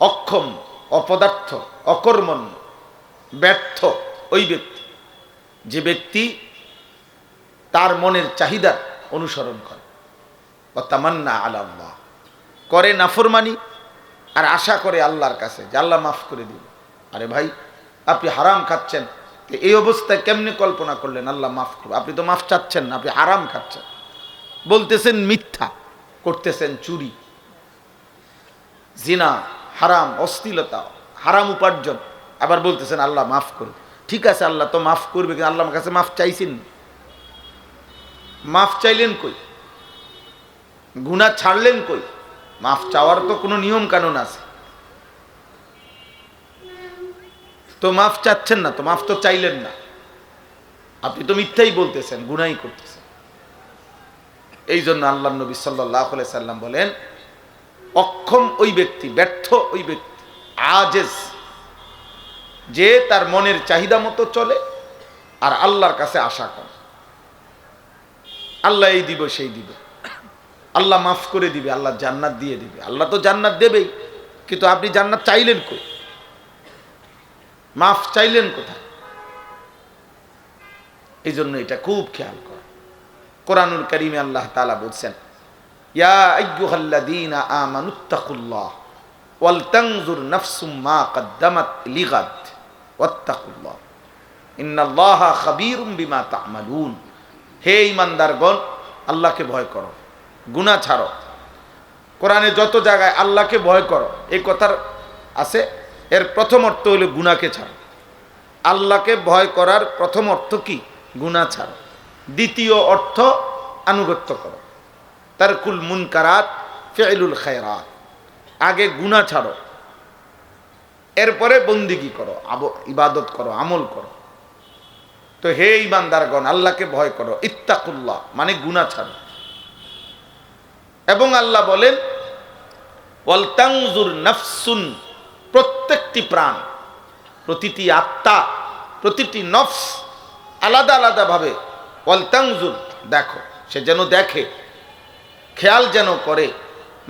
অক্ষম, অপদার্থ, অকর্মণ্য, ব্যর্থ ওই ব্যক্তি, যে ব্যক্তি তার মনের চাহিদা অনুসরণ করে। ও তামান্না আল্লাহ। করে নাফরমানি আর আশা করে আল্লাহর কাছে যে আল্লাহ মাফ করে দিন আরে ভাই, আপনি হারাম খাচ্ছেন এই অবস্থায় কেমনে কল্পনা করলেন আল্লাহ মাফ করবে? আপনি তো মাফ চাচ্ছেন না, আপনি হারাম খাচ্ছেন। বলতেছেন মিথ্যা, করতেছেন চুরি। জিনা, হারাম, অশ্লীলতা, হারাম উপার্জন। আবার বলতেছেন, আল্লাহ মাফ করবে ঠিক আছে, আল্লাহ তো মাফ করবে, কিন্তু আল্লাহ আমার কাছে মাফ চাইছেন মাফ চাইলেন কই? গুণা ছাড়লেন কই? মাফ চাওয়ার তো কোনো নিয়ম কানুন আছে। তো মাফ চাচ্ছেন না, তো মাফ তো চাইলেন না। আপনি তো মিথ্যাই বলতেছেন গুনাই করতেছেন। এই জন্য আল্লাহ নবী সাল্লাহ সাল্লাম বলেন, অক্ষম ওই ব্যক্তি, ব্যর্থ ওই ব্যক্তি, আজেজ, যে তার মনের চাহিদা মতো চলে আর আল্লাহর কাছে আশা করে আল্লাহ এই দিব, সেই দিবে। আল্লাহ মাফ করে দিবে, আল্লাহ জান্নাত দিয়ে দিবে। আল্লাহ তো জান্নাত দেবেই, কিন্তু আপনি জান্নাত চাইলেন কই? মাফ চাইলেন কোথায়? এই জন্য এটা খুব খেয়াল কোরআনুল করিমে আল্লাহ তালা বলছেন হে ইমানদারগণ আল্লাহকে ভয় করো, গুনাহ ছাড়ো। কোরআনে যত জায়গায় আল্লাহকে ভয় করো এই কথার আছে, এর প্রথম অর্থ হলো গুনাহকে ছাড়ো। আল্লাহকে ভয় করার প্রথম অর্থ কি? গুনাহ ছাড়ো। দ্বিতীয় অর্থ আনুগত্য করো। তারকুল মুনকারাত ফেলুল খায়রাত। আগে গুনাহ ছাড়ো। এরপরে বন্দিগি করো ইবাদত করো, আমল করো। তো হে ইমানদারগণ আল্লাহকে ভয় করো, ইত্তাকুল্লাহ মানে গুনাহ ছাড়ো। এবং আল্লাহ বলেন ওয়ালতাংজুর নাফসুন, প্রত্যেকটি প্রাণ, প্রতিটি আত্মা, প্রতিটি নফস আলাদা আলাদাভাবে ওয়ালতাংজুর দেখো, সে যেন দেখে, খেয়াল যেন করে,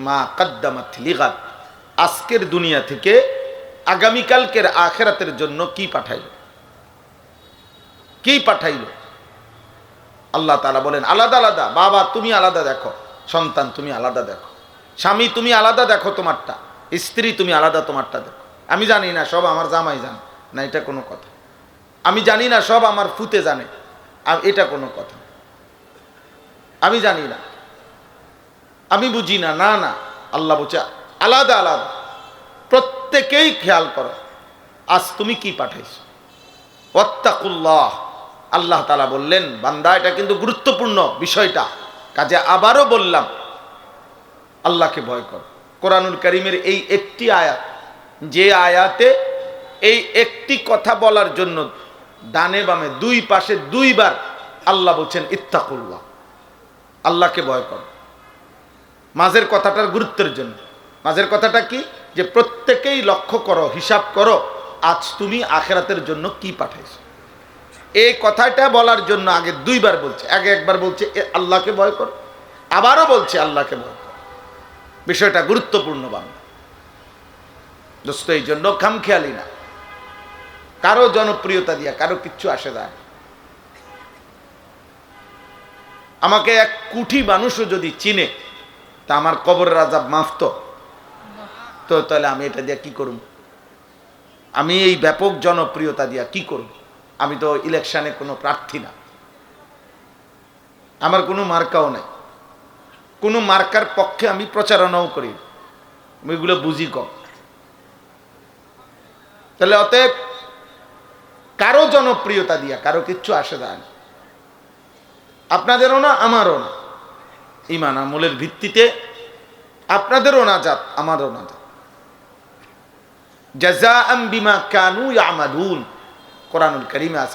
মা কাদ্দামাত লিগাত আজকের দুনিয়া থেকে আগামীকালকের আখেরাতের জন্য কি পাঠাইল? কি পাঠাইল? আল্লাহ তালা বলেন, আলাদা আলাদা, বাবা তুমি আলাদা দেখো, সন্তান তুমি আলাদা দেখো, স্বামী তুমি আলাদা দেখো তোমারটা, স্ত্রী তুমি আলাদা তোমারটা দেখো। আমি জানি না, সব আমার জামাই জানে, না, এটা কোনো কথা। আমি জানি না, সব আমার ফুতে জানে। এটা কোনো কথা। আমি জানি না। আমি বুঝি না না না। আল্লাহ বলছে, আলাদা আলাদা। প্রত্যেকেই খেয়াল করো, আজ তুমি কি পাঠাইছো? ওয়াত্তাকুল্লাহ। আল্লাহ তালা বললেন, বান্দা, এটা কিন্তু গুরুত্বপূর্ণ বিষয়টা। কাজে আবারও বললাম, আল্লাহকে ভয় কর। কোরআনুল করিমের এই একটি আয়াত, যে আয়াতে এই একটি কথা বলার জন্য ডানে বামে দুই পাশে দুইবার আল্লাহ বলছেন, ইত্তাকুল্লাহ। আল্লাহকে ভয় কর। মাঝের কথাটার গুরুত্বের জন্য। মাঝের কথাটা কি? যে প্রত্যেকেই লক্ষ্য করো, হিসাব করো, আজ তুমি আখেরাতের জন্য কি পাঠাইছো। এই কথাটা বলার জন্য আগে দুইবার বলছে। আগে একবার বলছে আল্লাহকে ভয় কর। আবারও বলছে, আল্লাহকে ভয় কর। বিষয়টা গুরুত্বপূর্ণ বাংলা। দোস্ত, এই জন্য খামখেয়ালি না। কারও জনপ্রিয়তা দিয়া, কারও কিচ্ছু আসে যায়। আমাকে এক কুঠি মানুষও যদি চিনে, তা আমার কবরের রাজা মাফ তো। তাহলে আমি এটা দিয়ে কি করব? আমি এই ব্যাপক জনপ্রিয়তা দিয়া কি করব? আমি তো ইলেকশনে কোনো প্রার্থী না। আমার কোনো মার্কাও নাই। কোনো মার্কার পক্ষে আমি প্রচারণাও করি। আমি এগুলো বুঝি কম। তাহলে অতএব কারও জনপ্রিয়তা দিয়া কারও কিচ্ছু আসে যায় না। আপনাদেরও না, আমারও না। ইমান আমলের ভিত্তিতে আপনাদেরও না জাত, আমারও না জাযাআম বিমা কানু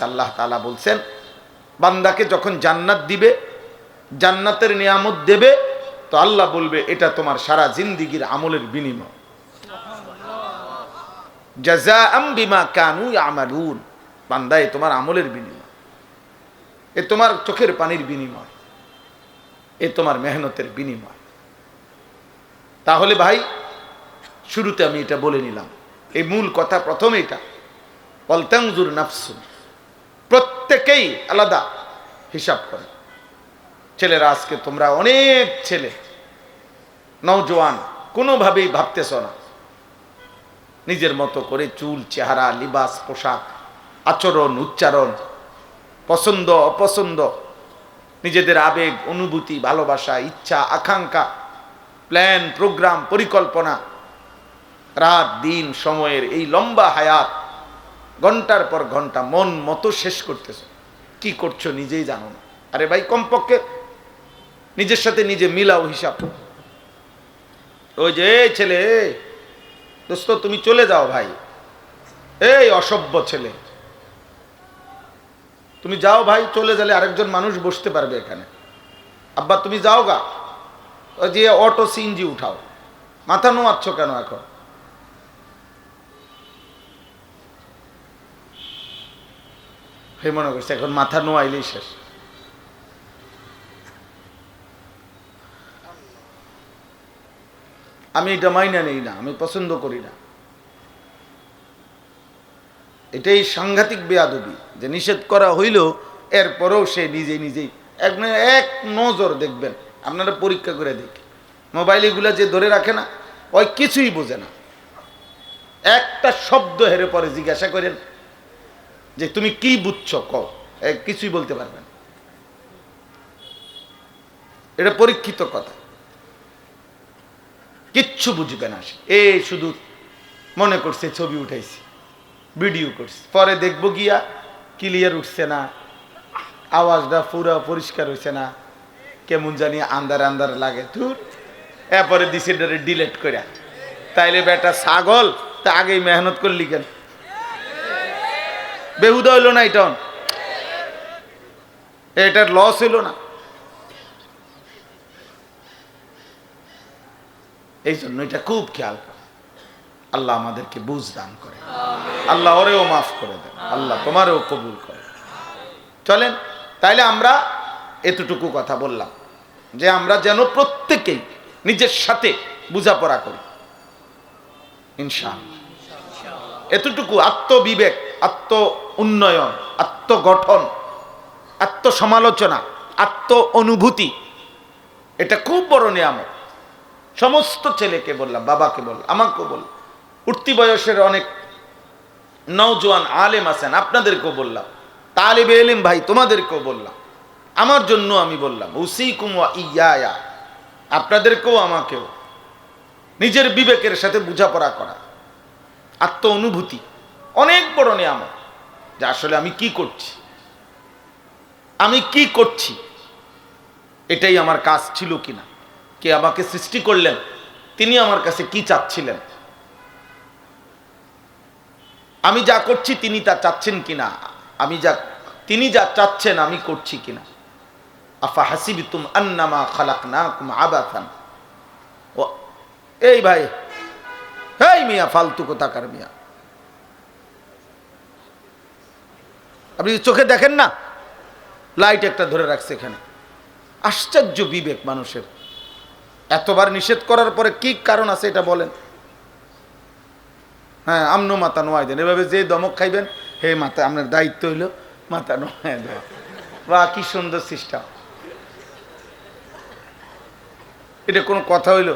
আল্লাহ বলছেন, বান্দাকে যখন জান্নাত দিবে, জান্নাতের নিয়ামত দেবে, তো বলবে, এটা তোমার সারা আমলের বিনিময়। বিমা কানু বান্দা এ তোমার আমলের বিনিময়। এ তোমার চোখের পানির বিনিময়। এ তোমার মেহনতের বিনিময়। তাহলে ভাই, শুরুতে আমি এটা বলে নিলাম। এই মূল কথা প্রথম এটা। পলতাংজুর নাফসু। প্রত্যেকেই আলাদা হিসাব করে। ছেলেরা আজকে তোমরা অনেক ছেলে। নওজোয়ান, কোনোভাবেই ভাবতেছ না। নিজের মতো করে চুল, চেহারা, লিবাস, পোশাক আচরণ, উচ্চারণ, পছন্দ, অপছন্দ, নিজেদের আবেগ, অনুভূতি, ভালোবাসা, ইচ্ছা, আকাঙ্ক্ষা, প্ল্যান, প্রোগ্রাম, পরিকল্পনা, রাত, দিন, সময়ের এই লম্বা হায়াত, ঘণ্টার পর ঘণ্টা মন মতো শেষ করতেছো। কি করছ নিজেই জানো না। আরে ভাই, কমপক্ষে নিজের সাথে নিজে মিলাও হিসাব। ওই যে ছেলে, দোস্ত, তুমি চলে যাও ভাই। এই অসভ্য ছেলে। তুমি যাও ভাই, চলে গেলে আরেকজন মানুষ বসতে পারবে এখানে। আব্বা, তুমি যাও গা। ওই যে অটো সিএনজি উঠাও। মাথা নোয়াচ্ছ কেন এখন? হে, মনে করছে এখন মাথা নোয়াইলেই শেষ। আমি এটা মাইনা নেই না, আমি পছন্দ করি না। এটাই সাংঘাতিক বেয়াদবি, যে নিষেধ করা হইল এরপরেও সে নিজে নিজেই এক ন- এক নজর দেখবেন, আপনারা পরীক্ষা করে দেখি। মোবাইল এগুলা যে ধরে রাখে না, ওই কিছুই বোঝে না। একটা শব্দ হেরে পরে জিজ্ঞাসা করেন যে, তুমি কি বুঝছ? কও। কিছুই বলতে পারবেন এটা পরীক্ষিত কথা। কিচ্ছু বুঝবে না সে। এ শুধু মনে করছে ছবি উঠাইছি। ভিডিও করছি। পরে দেখব গিয়া ক্লিয়ার উঠছে না, আওয়াজটা পুরো পরিষ্কার হয়েছে না, কেমন জানি আন্দার আন্দার লাগে তুর এরপরে দিছে ডিলেট করে তাইলে বেটা ছাগল, তা আগেই মেহনত করলি কেন? বেহুদা হইল না এটা এটার লস হইল না? এই জন্য এটা খুব খেয়াল আল্লাহ আমাদেরকে বুঝ দান করে। আল্লাহ ওরেও মাফ করে দেন, আল্লাহ তোমারও কবুল করে চলেন, তাইলে আমরা এতটুকু কথা বললাম, যে আমরা যেন প্রত্যেকেই নিজের সাথে বোঝাপড়া করি। ইনশাআল্লাহ। এতটুকু আত্মবিবেক আত্ম উন্নয়ন আত্মগঠন, আত্মসমালোচনা আত্ম অনুভূতি এটা খুব বড় নিয়ামত। সমস্ত ছেলেকে বললাম, বাবাকে বললাম, আমাকেও বললাম। উঠতি বয়সের অনেক নওজোয়ান আলেম আছেন, আপনাদেরকেও বললাম। তালিবে এলিম ভাই, তোমাদেরকেও বললাম। আমার জন্য আমি বললাম উসি কুমা ইয়া আপনাদেরকেও, আমাকেও। নিজের বিবেকের সাথে বোঝাপড়া করা। আত্ম অনুভূতি অনেক বড় নিয়ামত। যে আসলে আমি কি করছি? আমি কি করছি? এটাই আমার কাজ ছিল কিনা? কে আমাকে সৃষ্টি করলেন? তিনি আমার কাছে কি চাচ্ছিলেন? আমি যা করছি তিনি তা চাচ্ছেন কিনা? আমি যা, তিনি যা চাচ্ছেন আমি করছি কিনা? আফা হাসিবি তুম আন্নামা খালাকনাকুম আবাথান ও, এই ভাই, এই মিয়া, ফালতু কোথাকার মিয়া? আপনি চোখে দেখেন না? লাইট একটা ধরে রাখছে এখানে। আশ্চর্য বিবেক মানুষের। এতবার নিষেধ করার পরে কি কারণ আছে এটা বলেন? হ্যাঁ আমনো মাথা নোয়াই দেন। এভাবে যে দমক খাইবেন, হে মাথা, আপনার দায়িত্ব হইল মাথা নোয়াই দেওয়া। বা কি সুন্দর সিস্টেম। এটা কোনো কথা হইল।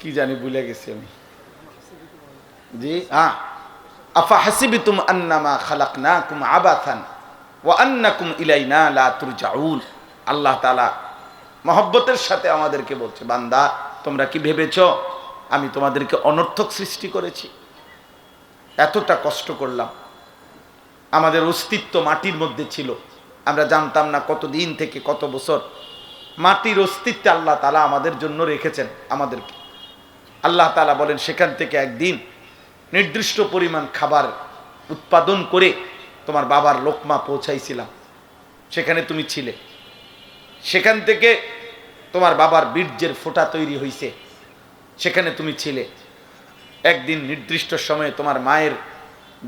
কি জানি ভুলে গেছি আমি। জি হ্যাঁ আফা হাসিবিতুম আন্নামা খালাকনাকুম আবাথান ওয়া আন্নাকুম ইলাইনা লা তুরজাউন। আল্লাহ তাআলা মহব্বতের সাথে আমাদেরকে বলছে, বান্দা, তোমরা কি ভেবেছো আমি তোমাদেরকে অনর্থক সৃষ্টি করেছি? এতটা কষ্ট করলাম। আমাদের অস্তিত্ব মাটির মধ্যে ছিল। আমরা জানতাম না কত দিন থেকে কত বছর। মাটির অস্তিত্বে আল্লাহ তালা আমাদের জন্য রেখেছেন আমাদেরকে। আল্লাহ তালা বলেন, সেখান থেকে একদিন নির্দিষ্ট পরিমাণ খাবার উৎপাদন করে তোমার বাবার লোকমা পৌঁছাইছিলাম। সেখানে তুমি ছিলে। সেখান থেকে তোমার বাবার বীর্যের ফোঁটা তৈরি হয়েছে সেখানে তুমি ছিলে। একদিন নির্দিষ্ট সময়ে তোমার মায়ের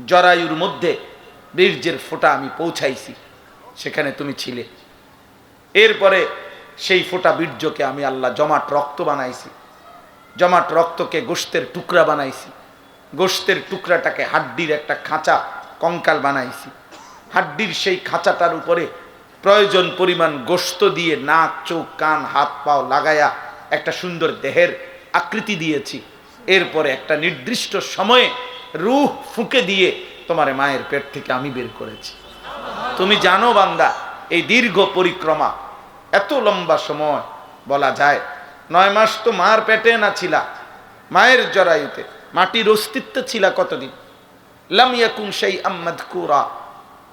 জরায়ুর মধ্যে বীর্যের ফোঁটা আমি পৌঁছাইছি। সেখানে তুমি ছিলে। এরপরে সেই ফোঁটা বীর্যকে আমি আল্লাহ জমাট রক্ত বানাইছি। জমাট রক্তকে গোস্তের টুকরা বানাইছি। গোস্তের টুকরাটাকে হাড্ডির একটা খাঁচা কঙ্কাল বানাইছি। হাড্ডির সেই খাঁচাটার উপরে প্রয়োজন পরিমাণ গোস্ত দিয়ে নাক, চোখ, কান, হাত, পাও লাগায়া একটা সুন্দর দেহের আকৃতি দিয়েছি। এরপরে একটা নির্দিষ্ট সময়ে রুহ ফুঁকে দিয়ে তোমার মায়ের পেট থেকে আমি বের করেছি। তুমি জানো বান্দা, এই দীর্ঘ পরিক্রমা, এত লম্বা সময় বলা যায়। নয় মাস তো মার পেটে না ছিলা। মায়ের জরায়ুতে মাটির অস্তিত্ব ছিল কতদিন? লাম ইয়াকুন সেই আম্মাদ কুরা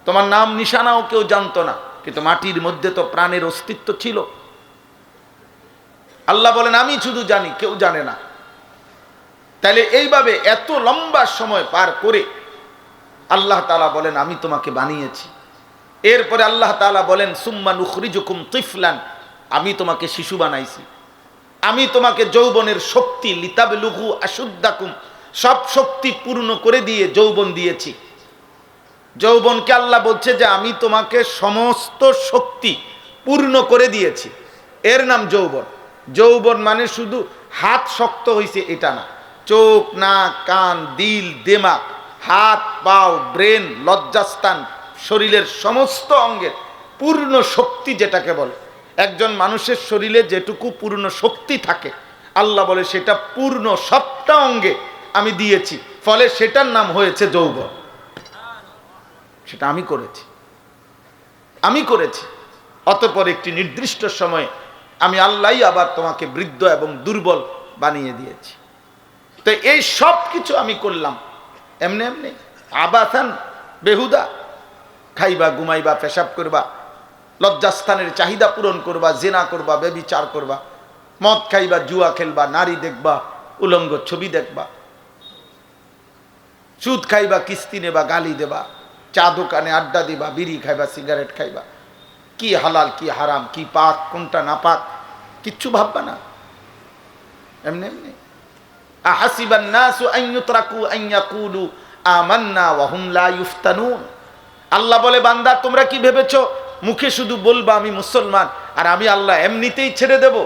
তোমার নাম নিশানাও কেউ জানতো না, কিন্তু মাটির মধ্যে তো প্রাণের অস্তিত্ব ছিল। আল্লাহ বলেন, আমি শুধু জানি, কেউ জানে না। তাহলে এইভাবে এত লম্বা সময় পার করে আল্লাহ তালা বলেন, আমি তোমাকে বানিয়েছি। এরপরে আল্লাহ তালা বলেন, সুম্মা নুখরিজুকুম তিফলান। আমি তোমাকে শিশু বানাইছি। আমি তোমাকে যৌবনের শক্তি লিতাবে লুঘু আশুদ্দাকুম। সব শক্তি পূর্ণ করে দিয়ে যৌবন দিয়েছি। যৌবনকে আল্লাহ বলছে যে আমি তোমাকে সমস্ত শক্তি পূর্ণ করে দিয়েছি। এর নাম যৌবন। যৌবন মানে শুধু হাত শক্ত হয়েছে এটা না। চোখ, নাক, কান, দিল, দেমাগ, হাত, পাও, ব্রেন, লজ্জাস্থান, শরীরের সমস্ত অঙ্গের পূর্ণ শক্তি যেটাকে বলে। একজন মানুষের শরীরে যেটুকু পূর্ণ শক্তি থাকে, আল্লাহ বলে সেটা পূর্ণ সবটা অঙ্গে আমি দিয়েছি। ফলে সেটার নাম হয়েছে যৌবন। সেটা আমি করেছি। আমি করেছি। অতপর একটি নির্দিষ্ট সময়ে আমি আল্লাহই আবার তোমাকে বৃদ্ধ এবং দুর্বল বানিয়ে দিয়েছি। তো এই সব কিছু আমি করলাম। এমনি এমনি আবাসান বেহুদা। খাইবা, ঘুমাইবা, পেশাব করবা, লজ্জাস্থানের চাহিদা পূরণ করবা, জেনা করবা বেবিচার করবা, মদ খাইবা, জুয়া খেলবা, নারী দেখবা, উলঙ্গ ছবি দেখবা সুদ খাইবা, কিস্তি নেবা, গালি দেবা, চা দোকানে আড্ডা দিবা, বিড়ি খাইবা, সিগারেট খাইবা। কি হালাল, কি হারাম, কি পাক, কোনটা না পাক, কিচ্ছু ভাববা না। এমনি এমনি। আমান্না আল্লাহ বলে, বান্দা, তোমরা কি ভেবেছো? মুখে শুধু বলবা আমি মুসলমান, আর আমি আল্লাহ এমনিতেই ছেড়ে দেব।